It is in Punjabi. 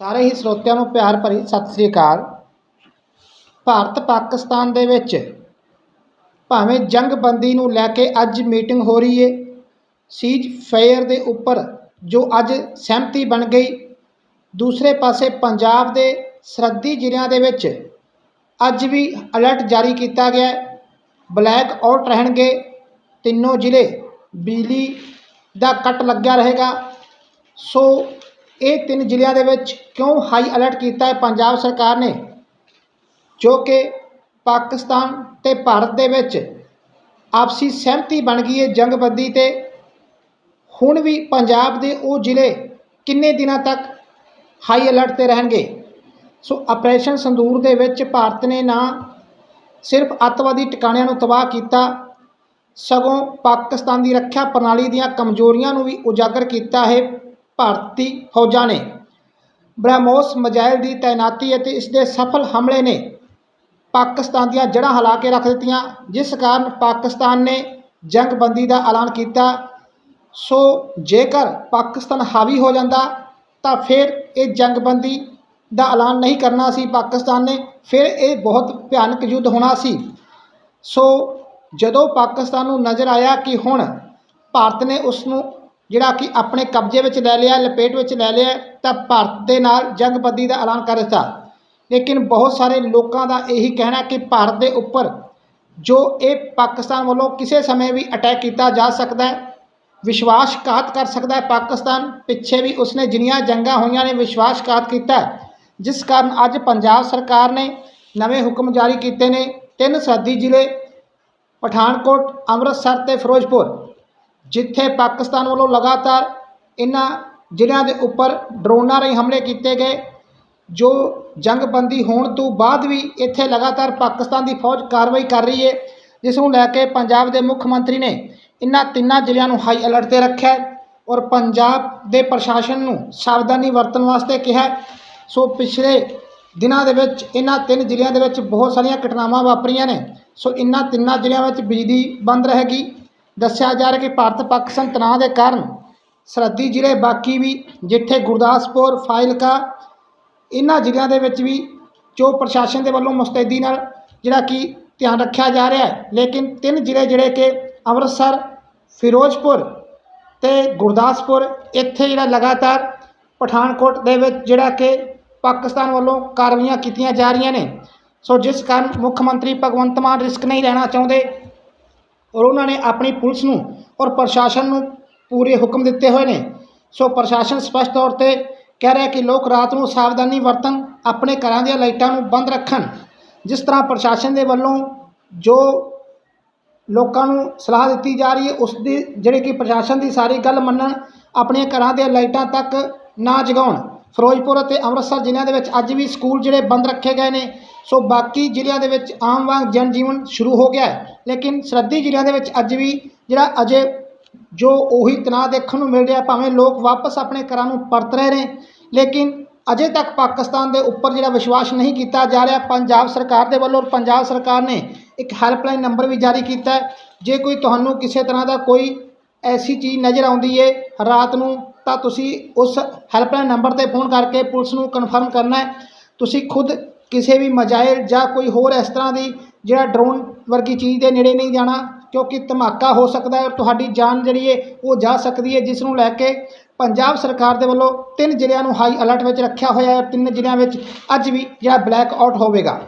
ਸਾਰੇ ਹੀ ਸਰੋਤਿਆਂ ਨੂੰ ਪਿਆਰ ਭਰੀ ਸਤਿ ਸ੍ਰੀ ਅਕਾਲ। ਭਾਰਤ ਪਾਕਿਸਤਾਨ ਦੇ ਵਿੱਚ ਭਾਵੇਂ ਜੰਗਬੰਦੀ ਨੂੰ ਲੈ ਕੇ ਅੱਜ ਮੀਟਿੰਗ ਹੋ ਰਹੀ ਹੈ ਸੀਜ਼ ਫੇਅਰ ਦੇ ਉੱਪਰ ਜੋ ਅੱਜ ਸਹਿਮਤੀ ਬਣ ਗਈ, ਦੂਸਰੇ ਪਾਸੇ ਪੰਜਾਬ ਦੇ ਸਰਹੱਦੀ ਜ਼ਿਲ੍ਹਿਆਂ ਦੇ ਵਿੱਚ ਅੱਜ ਵੀ ਅਲਰਟ ਜਾਰੀ ਕੀਤਾ ਗਿਆ ਬਲੈਕ ਆਊਟ ਰਹਿਣਗੇ, ਤਿੰਨੋਂ ਜ਼ਿਲ੍ਹੇ ਬਿਜਲੀ ਦਾ ਕੱਟ ਲੱਗਿਆ ਰਹੇਗਾ। ਸੋ ਇਹ ਤਿੰਨ ਜ਼ਿਲ੍ਹਿਆਂ ਦੇ ਵਿੱਚ ਕਿਉਂ ਹਾਈ ਅਲਰਟ ਕੀਤਾ ਹੈ? ਪੰਜਾਬ ਸਰਕਾਰ ਨੇ, ਜੋ ਕਿ ਪਾਕਿਸਤਾਨ ਤੇ ਭਾਰਤ ਦੇ ਵਿੱਚ ਆਪਸੀ ਸਹਿਮਤੀ ਬਣ ਗਈ ਹੈ ਜੰਗਬੰਦੀ ਤੇ। ਹੁਣ ਵੀ ਪੰਜਾਬ ਦੇ ਉਹ ਜ਼ਿਲ੍ਹੇ ਕਿੰਨੇ ਦਿਨਾਂ ਤੱਕ ਹਾਈ ਅਲਰਟ ਤੇ ਰਹਿਣਗੇ? ਸੋ ਆਪਰੇਸ਼ਨ ਸੰਦੂਰ ਦੇ ਵਿੱਚ ਭਾਰਤ ਨੇ ਨਾ ਸਿਰਫ ਅੱਤਵਾਦੀ ਟਿਕਾਣਿਆਂ ਨੂੰ ਤਬਾਹ ਕੀਤਾ, ਸਗੋਂ ਪਾਕਿਸਤਾਨ ਦੀ ਰੱਖਿਆ ਪ੍ਰਣਾਲੀ ਦੀਆਂ ਕਮਜ਼ੋਰੀਆਂ ਨੂੰ ਵੀ ਉਜਾਗਰ ਕੀਤਾ ਹੈ। ਭਾਰਤੀ ਫੌਜਾਂ ਨੇ ਬ੍ਰਹਮੋਸ ਮਜਾਇਲ ਦੀ ਤਾਇਨਾਤੀ ਅਤੇ ਇਸ ਦੇ ਸਫਲ ਹਮਲੇ ਨੇ ਪਾਕਿਸਤਾਨ ਦੀਆਂ ਜੜ੍ਹਾਂ ਹਿਲਾ ਕੇ ਰੱਖ ਦਿੱਤੀਆਂ, ਜਿਸ ਕਾਰਨ ਪਾਕਿਸਤਾਨ ਨੇ ਜੰਗਬੰਦੀ ਦਾ ਐਲਾਨ ਕੀਤਾ। ਸੋ ਜੇਕਰ ਪਾਕਿਸਤਾਨ ਹਾਵੀ ਹੋ ਜਾਂਦਾ, ਤਾਂ ਫਿਰ ਇਹ ਜੰਗਬੰਦੀ ਦਾ ਐਲਾਨ ਨਹੀਂ ਕਰਨਾ ਸੀ। ਪਾਕਿਸਤਾਨ ਨੇ ਫਿਰ ਇਹ ਬਹੁਤ ਭਿਆਨਕ ਯੁੱਧ ਹੋਣਾ ਸੀ। ਸੋ ਜਦੋਂ ਪਾਕਿਸਤਾਨ ਨੂੰ ਨਜ਼ਰ ਆਇਆ ਕਿ ਹੁਣ ਭਾਰਤ ਨੇ ਉਸ ਨੂੰ ਜਿਹੜਾ ਕਿ ਆਪਣੇ ਕਬਜ਼ੇ ਵਿੱਚ ਲੈ ਲਿਆ, ਲਪੇਟ ਵਿੱਚ ਲੈ ਲਿਆ, ਤਾਂ ਭਾਰਤ ਦੇ ਨਾਲ ਜੰਗਬੰਦੀ ਦਾ ਐਲਾਨ ਕਰ ਦਿੱਤਾ। ਲੇਕਿਨ ਬਹੁਤ ਸਾਰੇ ਲੋਕਾਂ ਦਾ ਇਹੀ ਕਹਿਣਾ ਕਿ ਭਾਰਤ ਦੇ ਉੱਪਰ ਜੋ ਇਹ ਪਾਕਿਸਤਾਨ ਵੱਲੋਂ ਕਿਸੇ ਸਮੇਂ ਵੀ ਅਟੈਕ ਕੀਤਾ ਜਾ ਸਕਦਾ ਹੈ, ਵਿਸ਼ਵਾਸਘਾਤ ਕਰ ਸਕਦਾ ਹੈ ਪਾਕਿਸਤਾਨ, ਪਿੱਛੇ ਵੀ ਉਸਨੇ ਜਿੰਨੀਆਂ ਜੰਗਾਂ ਹੋਈਆਂ ਨੇ ਵਿਸ਼ਵਾਸਘਾਤ ਕੀਤਾ ਜਿਸ ਕਾਰਨ ਅੱਜ ਪੰਜਾਬ ਸਰਕਾਰ ਨੇ ਨਵੇਂ ਹੁਕਮ ਜਾਰੀ ਕੀਤੇ ਨੇ। ਤਿੰਨ ਸਰਦੀ ਜ਼ਿਲ੍ਹੇ, ਪਠਾਨਕੋਟ, ਅੰਮ੍ਰਿਤਸਰ ਤੇ ਫਿਰੋਜ਼ਪੁਰ। ਜਿੱਥੇ ਪਾਕਿਸਤਾਨ ਵੱਲੋਂ ਲਗਾਤਾਰ ਇਹਨਾਂ ਜ਼ਿਲ੍ਹਿਆਂ ਦੇ ਉੱਪਰ ਡਰੋਨਾਂ ਰਾਹੀਂ ਹਮਲੇ ਕੀਤੇ ਗਏ, ਜੋ ਜੰਗਬੰਦੀ ਹੋਣ ਤੋਂ ਬਾਅਦ ਵੀ ਇੱਥੇ ਲਗਾਤਾਰ ਪਾਕਿਸਤਾਨ ਦੀ ਫੌਜ ਕਾਰਵਾਈ ਕਰ ਰਹੀ ਹੈ, ਜਿਸ ਨੂੰ ਲੈ ਕੇ ਪੰਜਾਬ ਦੇ ਮੁੱਖ ਮੰਤਰੀ ਨੇ ਇਹਨਾਂ ਤਿੰਨਾਂ ਜ਼ਿਲ੍ਹਿਆਂ ਨੂੰ ਹਾਈ ਅਲਰਟ ਤੇ ਰੱਖਿਆ ਔਰ ਪੰਜਾਬ ਦੇ ਪ੍ਰਸ਼ਾਸਨ ਨੂੰ ਸਾਵਧਾਨੀ ਵਰਤਣ ਵਾਸਤੇ ਕਿਹਾ ਸੋ ਪਿਛਲੇ ਦਿਨਾਂ ਦੇ ਵਿੱਚ ਇਹਨਾਂ ਤਿੰਨ ਜ਼ਿਲ੍ਹਿਆਂ ਦੇ ਵਿੱਚ ਬਹੁਤ ਸਾਰੀਆਂ ਘਟਨਾਵਾਂ ਵਾਪਰੀਆਂ ਨੇ, ਸੋ ਇਹਨਾਂ ਤਿੰਨਾਂ ਜ਼ਿਲ੍ਹਿਆਂ ਵਿੱਚ ਬਿਜਲੀ ਬੰਦ ਰਹੇਗੀ। ਦੱਸਿਆ ਜਾ ਰਿਹਾ ਕਿ ਭਾਰਤ ਪਾਕਿਸਤਾਨ ਤਣਾਅ ਦੇ ਕਾਰਨ ਸਰਹੱਦੀ ਜ਼ਿਲ੍ਹੇ ਬਾਕੀ ਵੀ ਜਿੱਥੇ ਗੁਰਦਾਸਪੁਰ ਫਾਜ਼ਿਲਕਾ ਇਹਨਾਂ ਜ਼ਿਲ੍ਹਿਆਂ ਦੇ ਵਿੱਚ ਵੀ ਜੋ ਪ੍ਰਸ਼ਾਸਨ ਦੇ ਵੱਲੋਂ ਮੁਸਤੈਦੀ ਨਾਲ ਜਿਹੜਾ ਕਿ ਧਿਆਨ ਰੱਖਿਆ ਜਾ ਰਿਹਾ ਹੈ, ਲੇਕਿਨ ਤਿੰਨ ਜ਼ਿਲ੍ਹੇ ਜਿਹੜੇ ਕਿ ਅੰਮ੍ਰਿਤਸਰ, ਫਿਰੋਜ਼ਪੁਰ ਤੇ ਗੁਰਦਾਸਪੁਰ, ਇੱਥੇ ਜਿਹੜਾ ਲਗਾਤਾਰ ਪਠਾਨਕੋਟ ਦੇ ਵਿੱਚ ਜਿਹੜਾ ਕਿ ਪਾਕਿਸਤਾਨ ਵੱਲੋਂ ਕਾਰਵਾਈਆਂ ਕੀਤੀਆਂ ਜਾ ਰਹੀਆਂ ਨੇ। ਸੋ ਜਿਸ ਕਾਰਨ ਮੁੱਖ ਮੰਤਰੀ ਭਗਵੰਤ ਮਾਨ ਰਿਸਕ ਨਹੀਂ ਲੈਣਾ ਚਾਹੁੰਦੇ ਔਰ ਉਹਨਾਂ ਨੇ ਆਪਣੀ ਪੁਲਿਸ ਨੂੰ ਔਰ ਪ੍ਰਸ਼ਾਸਨ ਨੂੰ ਪੂਰੇ ਹੁਕਮ ਦਿੱਤੇ ਹੋਏ ਨੇ। ਸੋ ਪ੍ਰਸ਼ਾਸਨ ਸਪਸ਼ਟ ਤੌਰ ਤੇ ਕਹਿ ਰਿਹਾ ਕਿ ਲੋਕ ਰਾਤ ਨੂੰ ਸਾਵਧਾਨੀ ਵਰਤਣ, ਆਪਣੇ ਘਰਾਂ ਦੀਆਂ ਲਾਈਟਾਂ ਨੂੰ ਬੰਦ ਰੱਖਣ, ਜਿਸ ਤਰ੍ਹਾਂ ਪ੍ਰਸ਼ਾਸਨ ਦੇ ਵੱਲੋਂ ਜੋ ਲੋਕਾਂ ਨੂੰ ਸਲਾਹ ਦਿੱਤੀ ਜਾ ਰਹੀ ਹੈ, ਉਸ ਦੀ ਜਿਹੜੇ ਕਿ ਪ੍ਰਸ਼ਾਸਨ ਦੀ ਸਾਰੀ ਗੱਲ ਮੰਨਣ, ਆਪਣੀਆਂ ਘਰਾਂ ਦੀਆਂ ਲਾਈਟਾਂ ਤੱਕ ਨਾ ਜਗਾਉਣ। ਫਿਰੋਜ਼ਪੁਰ ਅਤੇ ਅੰਮ੍ਰਿਤਸਰ ਜ਼ਿਲ੍ਹਿਆਂ ਦੇ ਵਿੱਚ ਅੱਜ ਵੀ ਸਕੂਲ ਜਿਹੜੇ ਬੰਦ ਰੱਖੇ ਗਏ ਨੇ। ਸੋ ਬਾਕੀ ਜ਼ਿਲ੍ਹਿਆਂ ਦੇ ਵਿੱਚ ਆਮ ਵਾਂਗ ਜਨ ਜੀਵਨ ਸ਼ੁਰੂ ਹੋ ਗਿਆ ਹੈ। ਲੇਕਿਨ ਸਰਹੱਦੀ ਜ਼ਿਲ੍ਹਿਆਂ ਦੇ ਵਿੱਚ ਅੱਜ ਵੀ ਜਿਹੜਾ ਅਜੇ ਜੋ ਉਹੀ ਤਣਾਅ ਦੇਖਣ ਨੂੰ ਮਿਲ ਰਿਹਾ, ਭਾਵੇਂ ਲੋਕ ਵਾਪਸ ਆਪਣੇ ਘਰਾਂ ਨੂੰ ਪਰਤ ਰਹੇ ਨੇ, ਲੇਕਿਨ ਅਜੇ ਤੱਕ ਪਾਕਿਸਤਾਨ ਦੇ ਉੱਪਰ ਜਿਹੜਾ ਵਿਸ਼ਵਾਸ ਨਹੀਂ ਕੀਤਾ ਜਾ ਰਿਹਾ, ਪੰਜਾਬ ਸਰਕਾਰ ਦੇ ਵੱਲੋਂ ਪੰਜਾਬ ਸਰਕਾਰ ਨੇ ਇੱਕ ਹੈਲਪਲਾਈਨ ਨੰਬਰ ਵੀ ਜਾਰੀ ਕੀਤਾ ਜੇ ਕੋਈ ਤੁਹਾਨੂੰ ਕਿਸੇ ਤਰ੍ਹਾਂ ਦਾ ਕੋਈ ਐਸੀ ਚੀਜ਼ ਨਜ਼ਰ ਆਉਂਦੀ ਏ ਰਾਤ ਨੂੰ, ਤਾਂ ਤੁਸੀਂ ਉਸ ਹੈਲਪਲਾਈਨ ਨੰਬਰ ਤੇ ਫੋਨ ਕਰਕੇ ਪੁਲਿਸ ਨੂੰ ਕਨਫਰਮ ਕਰਨਾ ਹੈ। ਤੁਸੀਂ ਖੁਦ ਕਿਸੇ ਵੀ ਮਜਾਇਲ ਜਾਂ ਕੋਈ ਹੋਰ ਇਸ ਤਰ੍ਹਾਂ ਦੀ ਜਿਹੜਾ ਡਰੋਨ ਵਰਗੀ ਚੀਜ਼ ਦੇ ਨੇੜੇ ਨਹੀਂ ਜਾਣਾ, ਕਿਉਂਕਿ ਧਮਾਕਾ ਹੋ ਸਕਦਾ ਹੈ ਔਰ ਤੁਹਾਡੀ ਜਾਨ ਜਿਹੜੀ ਹੈ ਉਹ ਜਾ ਸਕਦੀ ਹੈ ਜਿਸ ਨੂੰ ਲੈ ਕੇ ਪੰਜਾਬ ਸਰਕਾਰ ਦੇ ਵੱਲੋਂ ਤਿੰਨ ਜ਼ਿਲ੍ਹਿਆਂ ਨੂੰ ਹਾਈ ਅਲਰਟ ਵਿੱਚ ਰੱਖਿਆ ਹੋਇਆ ਹੈ ਤਿੰਨ ਜ਼ਿਲ੍ਹਿਆਂ ਵਿੱਚ ਅੱਜ ਵੀ ਜਿਹੜਾ ਬਲੈਕ ਆਊਟ ਹੋਵੇਗਾ।